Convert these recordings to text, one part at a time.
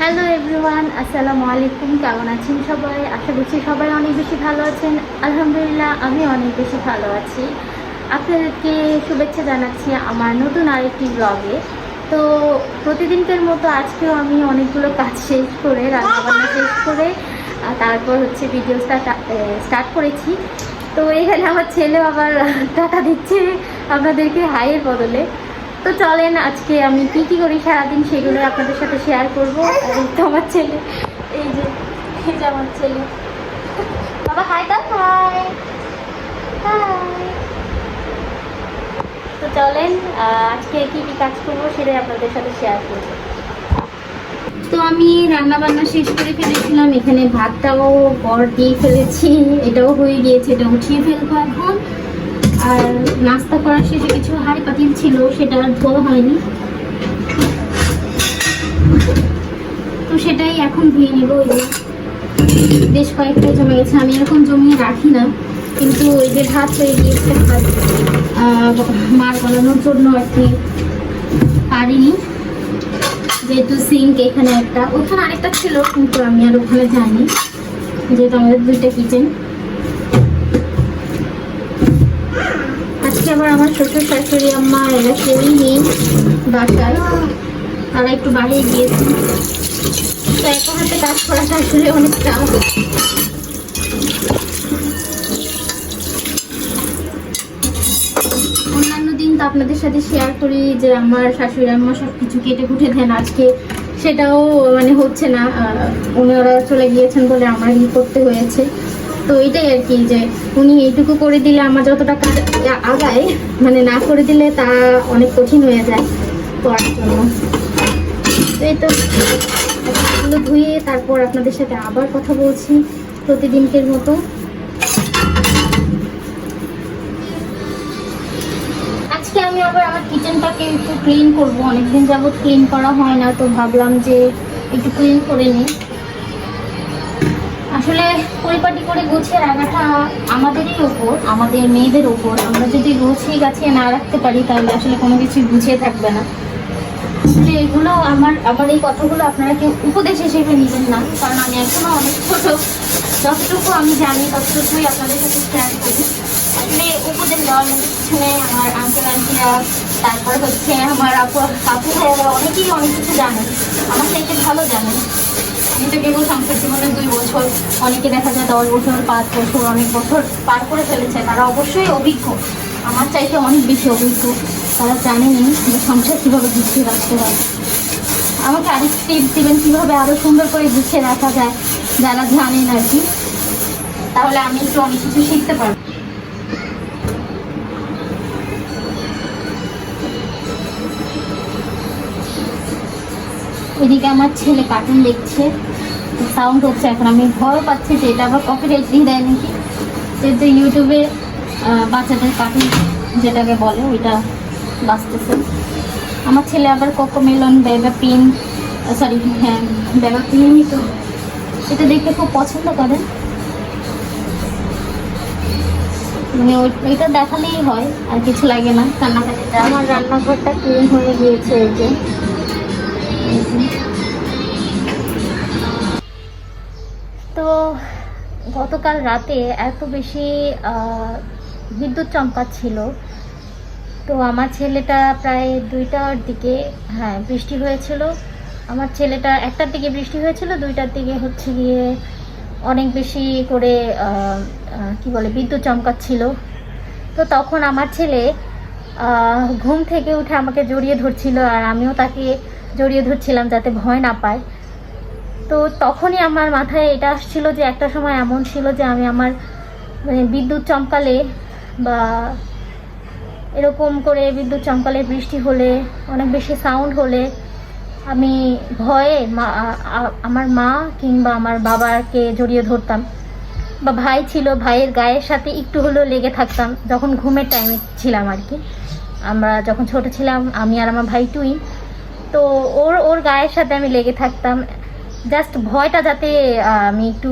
Hello everyone আসসালামু আলাইকুম কেমন আছেন সবাই? আশা করছি সবাই অনেক বেশি ভালো আছেন। আলহামদুলিল্লাহ, আমি অনেক বেশি ভালো আছি। আপনাদেরকে শুভেচ্ছা জানাচ্ছি আমার নতুন আরেকটি ব্লগে তো প্রতিদিনকার মতো আজকেও আমি অনেকগুলো কাজ শেষ করে, রান্নাবান্না শেষ করে তারপর হচ্ছে ভিডিও স্টার্ট করেছি। তো এখানে আমার ছেলে আবার টাকা দিচ্ছে আপনাদেরকে হাইয়ের বদলে। তো চলেন, আজকে আমি কি কি করি সারাদিন সেগুলো আপনাদের সাথে শেয়ার করব। এই তো আমার ছেলে, এই যে আমার ছেলে। বাবা হাই হাই হাই তো চলেন আজকে কি কি কাজ করব সেটাই আপনাদের সাথে শেয়ার করব। তো আমি রান্না বান্না শেষ করে ফেলেছিলাম, এখানে ভাতটাও বর দিয়ে ফেলেছি, এটাও হয়ে গিয়েছে, এটা উঠিয়ে ফেলব এখন। আর নাস্তা করার শেষে কিছু হাড়ি পাতিল ছিল, সেটা আর ধোয়া হয়নি। তো সেটাই এখন ধুয়ে নিব, ওই বেশ কয়েকটা জমে গেছে, আমি এরকম জমিয়ে রাখি না, কিন্তু ওই যে ভাত হয়ে গিয়েছে মার বানানোর জন্য আর কি পারিনি। যেহেতু সিঙ্ক এখানে একটা, ওখানে আরেকটা ছিল, কিন্তু আমি আর ওখানে যাইনি, যেহেতু আমাদের দুইটা কিচেন আজকে আবার আমার শ্বশুর শাশুড়ি, আম্মা এরা কেউই নেই বাসায়। তারা একটু বাইরে গিয়েছে। তো এক হাতে কাজ করা শাশুড়ি অনেক চাপ। অন্যান্য দিন তো আপনাদের সাথে শেয়ার করি যে আমার শাশুড়ি, আম্মা সব কিছু কেটে কুটে দেন আজকে। সেটাও মানে হচ্ছে না। ওনারা চলে গিয়েছেন বলে আমারই করতে হয়েছে। তো এটাই আর কি যে উনি এইটুকু করে দিলে আমার যতটা কাজ আগায় মানে না করে দিলে তা অনেক কঠিন হয়ে যায় করার জন্য। তো এই তো ধুয়ে তারপর আপনাদের সাথে আবার কথা বলছি প্রতিদিনকের মতো। আজকে আমি আবার আমার কিচেনটাকে একটু ক্লিন করব। অনেকদিন যাবত ক্লিন করা হয় না, তো ভাবলাম যে একটু ক্লিন করে নিই। আসলে পরিপাটি করে গুছিয়ে রাখাটা আমাদেরই ওপর, আমাদের মেয়েদের ওপর। আমরা যদি গুছিয়ে গাছিয়ে না রাখতে পারি, তাহলে আসলে কোনো কিছুই গুছিয়ে থাকবে না। আসলে এগুলো আমার আমার এই কথাগুলো আপনারা কেউ উপদেশ হিসেবে নেবেন না, কারণ আমি এখনও অনেক ছোট। যতটুকু আমি জানি, ততটুকুই আপনাদের সাথে শেয়ার করি। আসলে উপদেশ দেওয়ার নেই আমার আঙ্কেল আন্টিরা তারপর হচ্ছে আমার আপু আপু ভাইয়েরা অনেকেই অনেক কিছু জানেন। আমার থেকে ভালো জানেন। কেবল সংসার জীবনে দুই বছর, অনেকে দেখা যায় দশ বছর, পাঁচ বছর, অনেক বছর পার করে ফেলেছে। তারা অবশ্যই অভিজ্ঞ। আমার চাইতে অনেক বেশি অভিজ্ঞ। তারা জানেনি যে সংসার কীভাবে গুছিয়ে রাখতে হয়। আমাকে আরেক টিপস দিবেন, কীভাবে আরও সুন্দর করে গুছিয়ে রাখা যায়, যারা জানেন আর কি। তাহলে আমি একটু অনেক কিছু শিখতে পারব। এদিকে আমার ছেলে কার্টুন দেখছে। সাউন্ড হচ্ছে এখন। আমি ভয় পাচ্ছি যে এটা আবার কপিরাইট দিয়ে দেয় নাকি? যেহেতু ইউটিউবে বাচ্চাদের কার্টুন যেটাকে বলে ওইটা বাঁচতেছে। আমার ছেলে আবার কোকোমেলন বেবা পিন সরি হ্যাঁ বেবা পিনই তো। এটা দেখতে খুব পছন্দ করে। মানে ওই- ওইটা দেখালেই হয় আর কিছু লাগে না। কান্নাকাটিটা আমার রান্নাঘরটা ক্লিন হয়ে গিয়েছে এই যে। গতকাল রাতে এত বেশি বিদ্যুৎ চমকাচ্ছিল। তো আমার ছেলেটা প্রায় দুইটার দিকে হ্যাঁ বৃষ্টি হয়েছিল। আমার ছেলেটা একটার দিকে বৃষ্টি হয়েছিল, দুইটার দিকে হচ্ছে গিয়ে অনেক বেশি করে কি বলে, বিদ্যুৎ চমকাচ্ছিল। তো তখন আমার ছেলে ঘুম থেকে উঠে আমাকে জড়িয়ে ধরছিল আর আমিও তাকে জড়িয়ে ধরছিলাম যাতে ভয় না পায়। তো তখনই আমার মাথায় এটা আসছিল যে একটা সময় এমন ছিল যে আমি আমার মানে বিদ্যুৎ চমকালে বা এরকম করে বিদ্যুৎ চমকালে বৃষ্টি হলে, অনেক বেশি সাউন্ড হলে আমি ভয়ে মা আমার মা কিংবা আমার বাবাকে জড়িয়ে ধরতাম। বা ভাই ছিল, ভাইয়ের গায়ের সাথে একটু হলেও লেগে থাকতাম। যখন ঘুমের টাইমে ছিলাম আর কি। আমরা যখন ছোট ছিলাম, আমি আর আমার ভাই টুইন তো ওর ওর গায়ের সাথে আমি লেগে থাকতাম। জাস্ট ভয়টা যাতে আমি একটু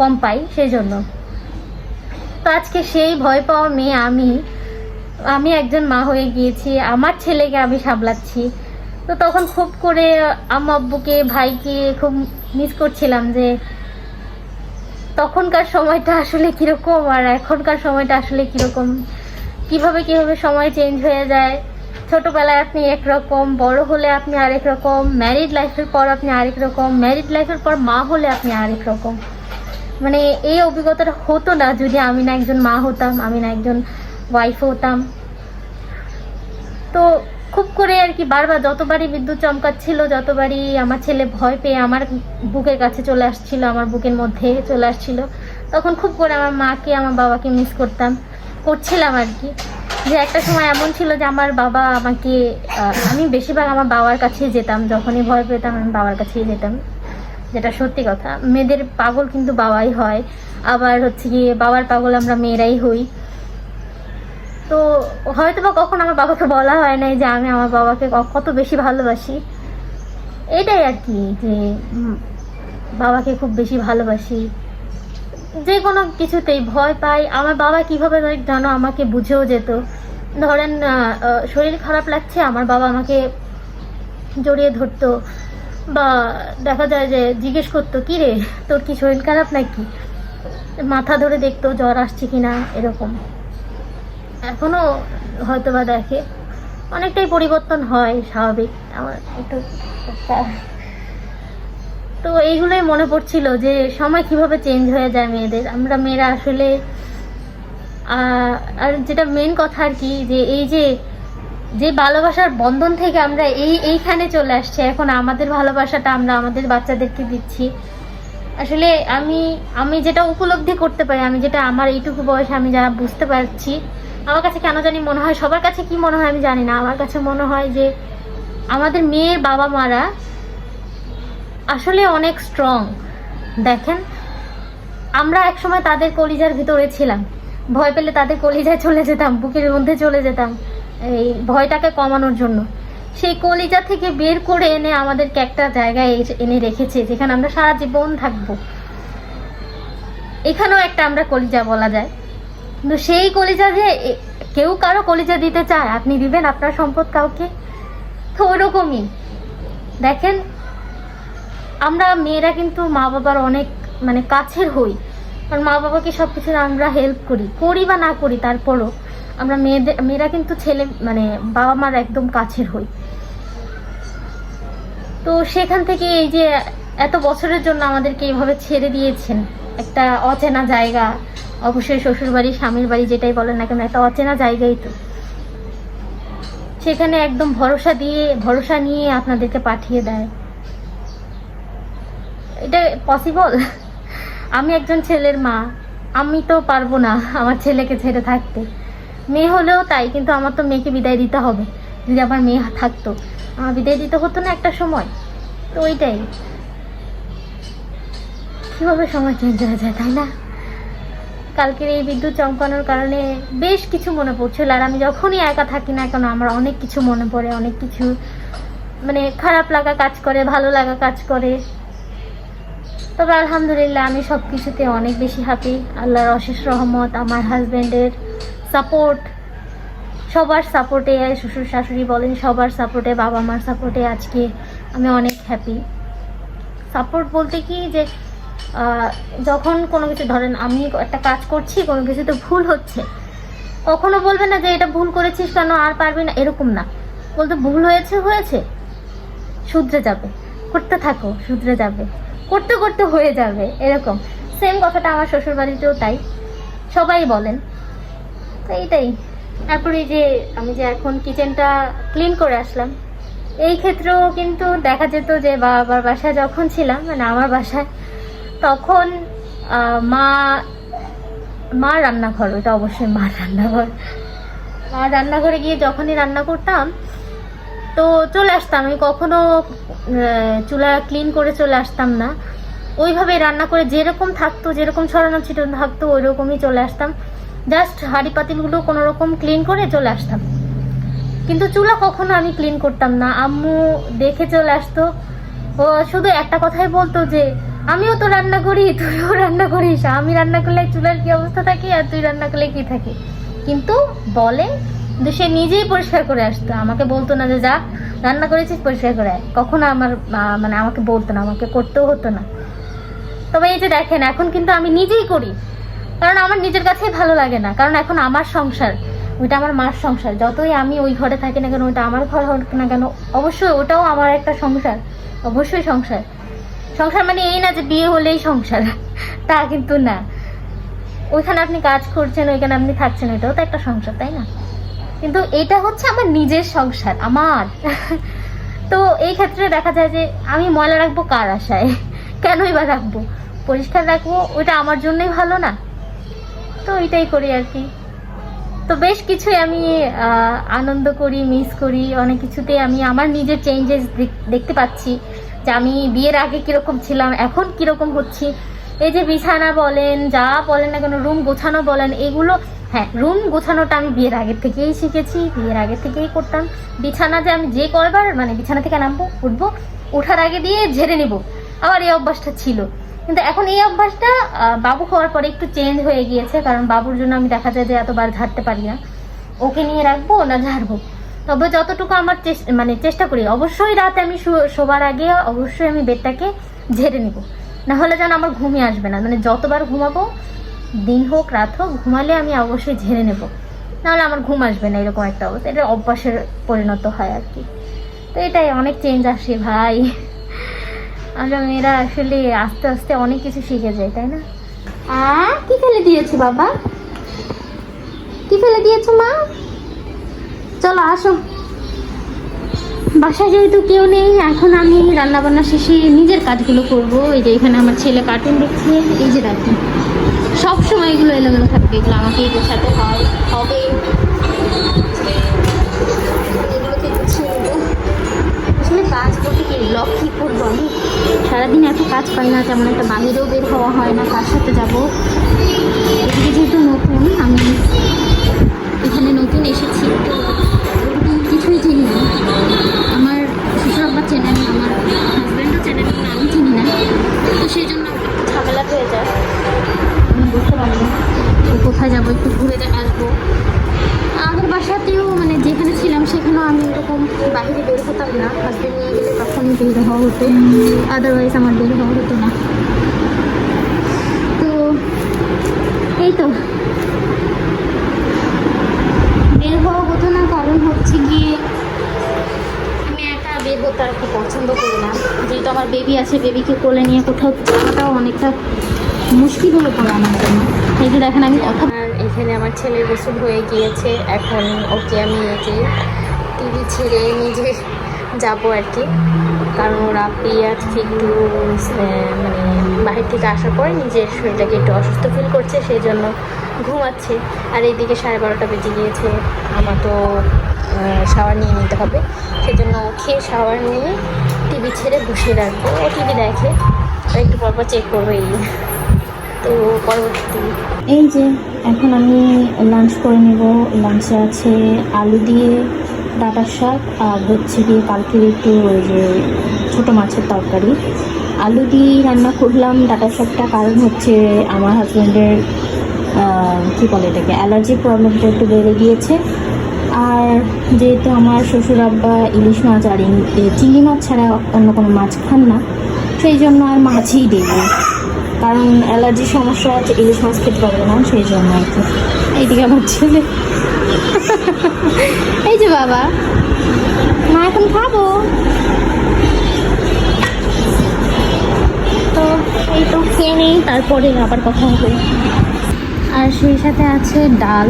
কম পাই সেই জন্য তো আজকে সেই ভয় পাওয়া মেয়ে আমি আমি একজন মা হয়ে গিয়েছি, আমার ছেলেকে আমি সামলাচ্ছি। তো তখন খুব করে আম্মা আব্বুকে, ভাইকে খুব মিস করছিলাম যে, তখনকার সময়টা আসলে কীরকম আর এখনকার সময়টা আসলে কীরকম? কীভাবে কীভাবে সময় চেঞ্জ হয়ে যায়? ছোটবেলায় আপনি একরকম, বড় হলে আপনি আরেক রকম ম্যারিড লাইফের পর আপনি আরেক রকম ম্যারিড লাইফের পর মা হলে আপনি আরেক রকম মানে এই অভিজ্ঞতাটা হতো না যদি আমি না একজন মা হতাম, আমি না একজন ওয়াইফ হতাম। তো খুব করে আর কি বারবার যতবারই বিদ্যুৎ চমকাচ্ছিল, যতবারই আমার ছেলে ভয় পেয়ে আমার বুকের কাছে চলে আসছিল, আমার বুকের মধ্যে চলে আসছিল, তখন খুব করে আমার মাকে, আমার বাবাকে মিস করতাম, করছিলাম আর কি। যে একটা সময় এমন ছিল যে আমার বাবা আমাকে আমি বেশিরভাগ আমার বাবার কাছেই যেতাম, যখনই ভয় পেতাম আমি বাবার কাছেই যেতাম, যেটা সত্যি কথা। মেয়েদের পাগল কিন্তু বাবাই হয়। আবার হচ্ছে গিয়ে বাবার পাগল আমরা মেয়েরাই হই। তো হয়তো বা কখন আমার বাবাকে বলা হয় নাই যে আমি আমার বাবাকে কত বেশি ভালোবাসি। এটাই আর কি যে বাবাকে খুব বেশি ভালোবাসি। যে কোনো কিছুতেই ভয় পাই। আমার বাবা কীভাবে যেন আমাকে বুঝেও যেত। ধরেন শরীর খারাপ লাগছে, আমার বাবা আমাকে জড়িয়ে ধরতো বা দেখা যায় যে জিজ্ঞেস করতো, কি রে, তোর কি শরীর খারাপ নাকি? মাথা ধরে দেখতো, জ্বর আসছে কিনা এরকম। এখনও হয়তো বা দেখে। অনেকটাই পরিবর্তন হয়, স্বাভাবিক। আমার একটু তো এইগুলোই মনে পড়ছিল যে সময় কীভাবে চেঞ্জ হয়ে যায় মেয়েদের। আমরা মেয়েরা আসলে আর যেটা মেন কথা আর কি, যে এই যে যে ভালোবাসার বন্ধন থেকে আমরা এই, এইখানে চলে আসছি, এখন আমাদের ভালোবাসাটা আমরা আমাদের বাচ্চাদেরকে দিচ্ছি। আসলে আমি আমি যেটা উপলব্ধি করতে পারি, আমি যেটা আমার এইটুকু বয়সে আমি যারা বুঝতে পারছি, আমার কাছে কেন জানি মনে হয়, সবার কাছে কি মনে হয় আমি জানি না। আমার কাছে মনে হয় যে আমাদের মেয়ের বাবা মারা আসলে অনেক স্ট্রং দেখেন, আমরা একসময় তাদের কলিজার ভিতরে ছিলাম। ভয় পেলে তাদের কলিজায় চলে যেতাম, বুকের মধ্যে চলে যেতাম, এই ভয়টাকে কমানোর জন্য। সেই কলিজা থেকে বের করে এনে আমাদেরকে একটা জায়গায় এনে রেখেছে, যেখানে আমরা সারা জীবন থাকব। এখানেও একটা আমরা কলিজা বলা যায়। কিন্তু সেই কলিজা যে কেউ কারও কলিজা দিতে চায়, আপনি দিবেন, আপনার সম্পদ কাউকে? তো ওরকমই। দেখেন আমরা মেয়েরা কিন্তু মা বাবার অনেক মানে কাছের হই। কারণ মা বাবাকে সব কিছু আমরা হেল্প করি। করি বা না করি, তারপরও আমরা মেয়েদের, মেয়েরা কিন্তু ছেলে মানে বাবা মার একদম কাছের হই। তো সেখান থেকে এই যে এত বছরের জন্য আমাদেরকে এইভাবে ছেড়ে দিয়েছেন, একটা অচেনা জায়গা, অবশ্যই শ্বশুর বাড়ি স্বামীর বাড়ি যেটাই বলেন না কেন, একটা অচেনা জায়গাই তো। সেখানে একদম ভরসা দিয়ে, ভরসা নিয়ে আপনাদেরকে পাঠিয়ে দেয়। এটা পসিবল আমি একজন ছেলের মা। আমি তো পারব না আমার ছেলেকে ছেড়ে থাকতে। মেয়ে হলেও তাই, কিন্তু আমার তো মেয়েকে বিদায় দিতে হবে। যদি আমার মেয়ে থাকতো, আমার বিদায় দিতে হতো না একটা সময়। তো ওইটাই। কীভাবে সময় চেঞ্জ হয়ে যায়, তাই না? কালকের এই বিদ্যুৎ চমকানোর কারণে বেশ কিছু মনে পড়ছিল, আর আমি যখনই একা থাকি না কেন, আমার অনেক কিছু মনে পড়ে, অনেক কিছু মানে খারাপ লাগা কাজ করে, ভালো লাগা কাজ করে। তবে আলহামদুলিল্লাহ, আমি সব কিছুতে অনেক বেশি হ্যাপি আল্লাহর অশেষ রহমত, আমার হাজব্যান্ডের সাপোর্ট সবার সাপোর্টে শ্বশুর শাশুড়ি বলেন, সবার সাপোর্টে বাবা মার সাপোর্টে আজকে আমি অনেক হ্যাপি সাপোর্ট বলতে কি যে যখন কোনো কিছু ধরেন আমি একটা কাজ করছি, কোনো কিছুতে ভুল হচ্ছে, কখনো বলবে না যে এটা ভুল করেছিস কেন, আর পারবি না, এরকম না। বলতে ভুল হয়েছে হয়েছে, শুধরে যাবে, করতে থাকো, শুধরে যাবে। করতে করতে হয়ে যাবে, এরকম। সেম কথাটা আমার শ্বশুর বাড়িতেও তাই। সবাই বলেন। তো এইটাই। তারপরে এই যে আমি যে এখন কিচেনটা ক্লিন করে আসলাম, এই ক্ষেত্রেও কিন্তু দেখা যেত যে বাবার বাসায় যখন ছিলাম মানে আমার বাসায়, তখন মা মা রান্নাঘর, ওটা অবশ্যই মা রান্নাঘর। মা রান্নাঘরে গিয়ে যখনই রান্না করতাম তো চলে আসতাম। আমি কখনো চুলা ক্লিন করে চলে আসতাম না। ওইভাবে রান্না করে যেরকম থাকতো, যেরকম ছড়ানো ছিটানো থাকতো ওই রকমই চলে আসতাম। জাস্ট হাঁড়ি পাতিলগুলো কোনো রকম ক্লিন করে চলে আসতাম। কিন্তু চুলা কখনো আমি ক্লিন করতাম না। আম্মু দেখে চলে আসতো। ও শুধু একটা কথাই বলতো যে, আমিও তো রান্না করি, তুইও রান্না করিস। আমি রান্না করলে চুলার কি অবস্থা থাকে আর তুই রান্না করলে কি থাকে? কিন্তু বলে কিন্তু সে নিজেই পরিষ্কার করে আসতো। আমাকে বলতো না যে, যা, রান্না করেছিস, পরিষ্কার করে। কখনো আমার মানে আমাকে বলতো না, আমাকে করতেও হতো না। তবে এই যে দেখেন, এখন কিন্তু আমি নিজেই করি। কারণ আমার নিজের কাছেই ভালো লাগে না। কারণ এখন আমার সংসার, ওইটা আমার মার সংসার। যতই আমি ওই ঘরে থাকি না কেন, ওইটা আমার ঘর হোক না কেন, অবশ্যই ওটাও আমার একটা সংসার। অবশ্যই সংসার। সংসার মানে এই না যে বিয়ে হলেই সংসার। তা কিন্তু না। ওইখানে আপনি কাজ করছেন, ওইখানে আপনি থাকছেন এটাও তো একটা সংসার, তাই না? কিন্তু এটা হচ্ছে আমার নিজের সংসার, আমার। তো এই ক্ষেত্রে দেখা যায় যে আমি ময়লা রাখব কার আশায়? কেনই বা রাখব? পরিষ্কার রাখব ওইটা আমার জন্যই ভালো না। তো ওইটাই করি আর কি। তো বেশ কিছুই আমি আনন্দ করি মিস করি, অনেক কিছুতে আমি আমার নিজের চেঞ্জেস দেখতে পাচ্ছি যে আমি বিয়ের আগে কীরকম ছিলাম, এখন কীরকম হচ্ছি। এই যে বিছানা বলেন, যা বলেন না কেন রুম গোছানো বলেন, এগুলো হ্যাঁ রুম গোছানোটা আমি বিয়ের আগের থেকেই শিখেছি, বিয়ের আগে থেকেই করতাম। বিছানা যে আমি যে করবার মানে বিছানা থেকে নামবো, উঠবো, ওঠার আগে দিয়ে ঝেড়ে নেব। আমার এই অভ্যাসটা ছিল। কিন্তু এখন এই অভ্যাসটা বাবু হওয়ার পরে একটু চেঞ্জ হয়ে গিয়েছে, কারণ বাবুর জন্য আমি দেখা যায় যে এতবার ঝাড়তে পারি না। ওকে নিয়ে রাখব না ঝাড়বো। তবে যতটুকু আমার চেস- মানে চেষ্টা করি, অবশ্যই রাতে আমি শোবার আগে অবশ্যই আমি বেডটাকে ঝেড়ে নিব। না হলে যেন আমার ঘুমিয়ে আসবে না। মানে যতবার ঘুমাবো দিন হোক রাত হোক ঘুমালে আমি অবশ্যই ঝেড়ে নেব। নাহলে আমার ঘুম আসবে না এরকম একটা অবস্থা। এটা অভ্যাসের পরিণত হয় আর কি। তো এটাই অনেক চেঞ্জ আসে ভাই। আমরা মেয়েরা আসলে আস্তে আস্তে অনেক কিছু শিখে যায় তাই না? আ কি ফেলে দিয়েছ বাবা? কি ফেলে দিয়েছ মা? চলো আসো। বাসায় যেহেতু কেউ নেই এখন আমি রান্না বান্না শেষে নিজের কাজগুলো করব। এই যে এখানে আমার ছেলে কার্টুন দেখছে এই যে দেখুন সব সময় এগুলো এলোমেলো থাকবে এগুলো আমাকেই গোছাতে হয়, হবে। কাজ করতে কি ব্লগ কী করব সারাদিন এত কাজ পাই না, তেমন একটা বাহিরেও বের হওয়া হয় না, কার সাথে যাব? এদিকে যেহেতু নতুন, আমি এখানে নতুন এসেছি, তো হতো আদারওয়াইজ আমার বের হওয়া হতো না তো এই তো বের হওয়া হতো না কারণ হচ্ছে গিয়ে আমি একা বের হতে আর পছন্দ করি না যেহেতু আমার বেবি আছে বেবিকে কোলে নিয়ে কোথাও যাওয়াটাও অনেকটা মুশকিল হয়ে পড়ে আমার জন্য এই যে দেখেন আমি কথা এখানে আমার ছেলের গোসল হয়ে গিয়েছে এখন ওকে আমি এই যে টিভি ছেড়ে নিজে যাব আর কি। কারণ ওর আজকে একটু মানে বাহির থেকে আসার পরে নিজের শরীরটাকে একটু অসুস্থ ফিল করছে সেই জন্য ঘুমাচ্ছে। আর এইদিকে সাড়ে বারোটা বেজে গিয়েছে, আমার তো শাওয়ার নিয়ে নিতে হবে। সেজন্য খেয়ে শাওয়ার নিয়ে টিভি ছেড়ে বসিয়ে রাখব। ও টিভি দেখে, একটু পরপর চেক করব এই। তো পরবর্তী এই যে, এখন আমি লাঞ্চ করে নেব। লাঞ্চে আছে আলু দিয়ে ডাটা শাক, আর হচ্ছে গিয়ে কালকের একটু ওই যে ছোটো মাছের তরকারি। আলু দিয়ে রান্না করলাম ডাটা শাকটা, কারণ হচ্ছে আমার হাজব্যান্ডের কী বলে এটাকে, অ্যালার্জি প্রবলেমটা একটু বেড়ে গিয়েছে। আর যেহেতু আমার শ্বশুর আব্বা ইলিশ মাছ আর চিংড়ি মাছ ছাড়া অন্য কোনো মাছ খান না, সেই জন্য আর মাছই দিই কারণ অ্যালার্জির সমস্যা আছে, ইলিশ মাছ খেতে পারবে না, সেই জন্য আর কি। এইদিকে আমার ছেলে। এই যে বাবা। মা, এখন খাব? তো এই তো খেয়ে নেই, তারপরে আবার কথা হবে। আর সেই সাথে আছে ডাল।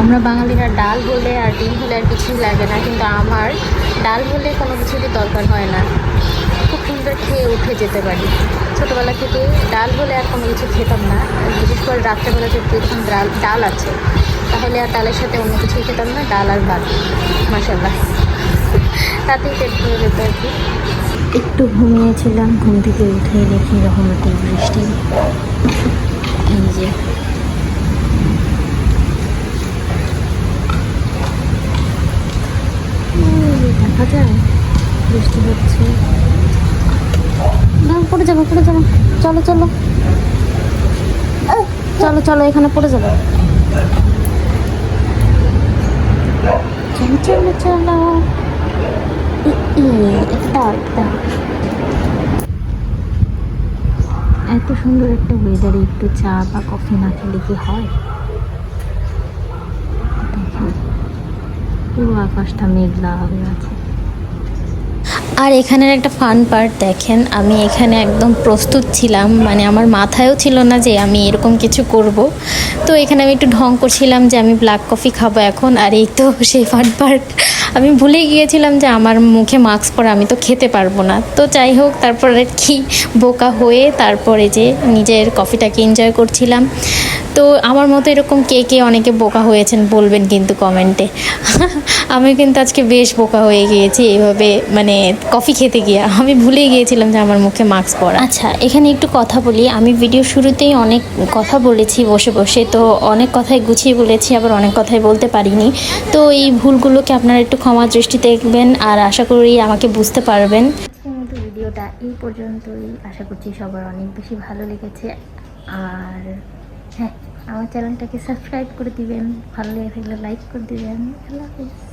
আমরা বাঙালিরা ডাল বলে আর ডিম হলে আর কিছুই লাগে না, কিন্তু আমার ডাল হলে কোনো কিছুরই দরকার হয় না। সুন্দর খেয়ে উঠে যেতে পারি। ছোটোবেলা থেকে ডাল বলে আর কোনো কিছু খেতাম না। বিশেষ করে রাত্রেবেলা যদি যখন ডাল ডাল আছে, তাহলে আর ডালের সাথে অন্য কিছুই খেতাম না, ডাল আর ভাত। মাসাল্লাহ তাতেই পেট ভরে যেত আর কি। একটু ঘুমিয়েছিলাম, ঘুম থেকে উঠে দেখি রহমতি বৃষ্টি। এই যে। দেখা যায়, বৃষ্টি হচ্ছে। পড়ে যাব পড়ে যাব। চলো চলো। চলো চলো, এখানে পড়ে যাব। এত সুন্দর একটা ওয়েদারে একটু চা বা কফি না খেলে কি হয়? পুরো আকাশটা মেঘলা হয়ে আছে। আর এখানের একটা ফান পার্ট দেখেন, আমি এখানে একদম প্রস্তুত ছিলাম মানে আমার মাথায়ও ছিল না যে আমি এরকম কিছু করব। তো এখানে আমি একটু ঢং করছিলাম যে আমি ব্ল্যাক কফি খাব এখন, আর এই তো সেই ফান পার্ট আমি ভুলে গিয়েছিলাম যে আমার মুখে মাস্ক পরে আমি তো খেতে পারব না। তো যাই হোক, তারপরে কি, বোকা হয়ে তারপরে যে নিজের কফিটাকে এনজয় করছিলাম। তো আমার মতো এরকম কে কে অনেকে বোকা হয়েছেন বলবেন কিন্তু কমেন্টে আমি কিন্তু আজকে বেশ বোকা হয়ে গিয়েছি, এইভাবে মানে কফি খেতে গিয়ে। আমি ভুলে গিয়েছিলাম যে আমার মুখে মাস্ক পরা। আচ্ছা এখানে একটু কথা বলি। আমি ভিডিও শুরুতেই অনেক কথা বলেছি বসে বসে তো অনেক কথাই গুছিয়ে বলেছি আবার অনেক কথাই বলতে পারিনি। তো এই ভুলগুলোকে আপনারা একটু ক্ষমা দৃষ্টি দেখবেন আর আশা করি আমাকে বুঝতে পারবেন। আজকের মতো ভিডিওটা এই পর্যন্তই। আশা করছি সবার অনেক বেশি ভালো লেগেছে। আর হ্যাঁ আমার চ্যানেলটাকে সাবস্ক্রাইব করে দিবেন। ভালো লেগে থাকলে লাইক করে দিবেন। আল্লাহ হাফিজ।